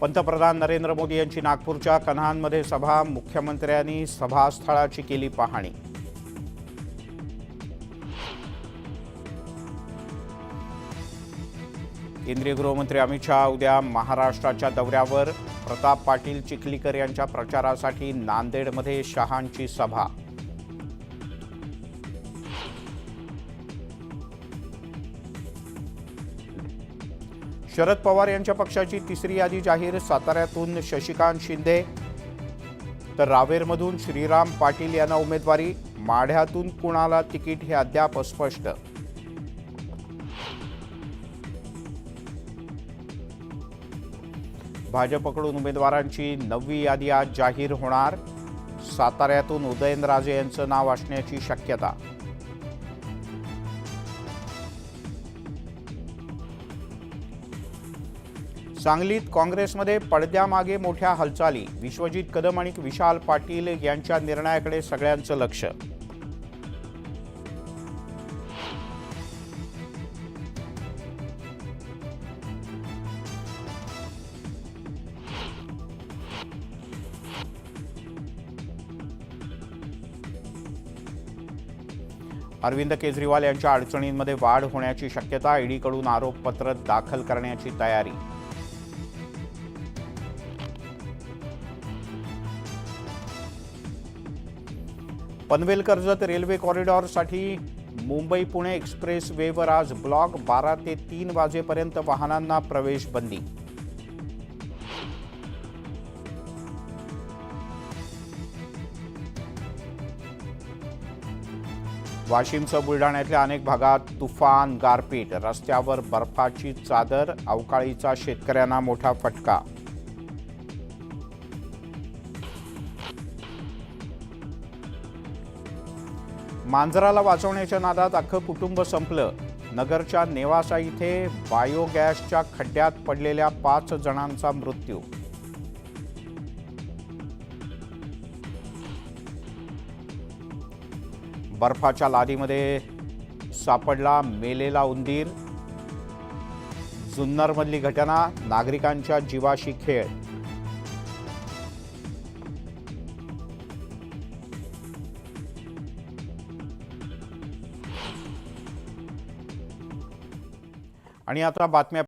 पंतप्रधान नरेंद्र मोदी यांची नागपूरच्या कन्हानमध्ये सभा मुख्यमंत्र्यांनी सभास्थळाची केली पाहणी. केंद्रीय गृहमंत्री अमित शहा उद्या महाराष्ट्राच्या दौऱ्यावर. प्रताप पाटील चिखलीकर यांच्या प्रचारासाठी नांदेडमध्ये शहांची सभा. शरद पवार यांच्या पक्षाची तिसरी यादी जाहीर साताऱ्यातून शशिकांत शिंदे तर रावेरमधून श्रीराम पाटील यांना उमेदवारी माढ्यातून कुणाला तिकीट हे अद्याप अस्पष्ट. भाजपकडून उमेदवारांची नववी यादी आज जाहीर होणार. साताऱ्यातून उदयनराजे यांचं नाव असण्याची शक्यता. सांगलीत काँग्रेसमध्ये पडद्यामागे मोठ्या हालचाली. विश्वजित कदम आणि विशाल पाटील यांच्या निर्णयाकडे सगळ्यांचं लक्ष. अरविंद केजरीवाल यांच्या अडचणींमध्ये वाढ होण्याची शक्यता ईडीकडून आरोपपत्र दाखल करण्याची तयारी. पनवेल कर्जत रेल्वे कॉरिडॉरसाठी मुंबई पुणे एक्सप्रेस वेवर आज ब्लॉक बारा ते तीन वाजेपर्यंत वाहनांना प्रवेश बंदी. वाशिमसह बुलढाण्यातल्या अनेक भागात तुफान गारपीट रस्त्यावर बर्फाची चादर अवकाळीचा शेतकऱ्यांना मोठा फटका. मांजराला वाचवण्याच्या नादात अख्खं कुटुंब संपलं. नगरच्या नेवासा इथे बायोगॅसच्या खड्ड्यात पडलेल्या पाच जणांचा मृत्यू. बर्फाच्या लादीमध्ये सापडला मेलेला उंदीर. जुन्नरमधली घटना नागरिकांच्या जीवाशी खेळ. आणि आता बातम्या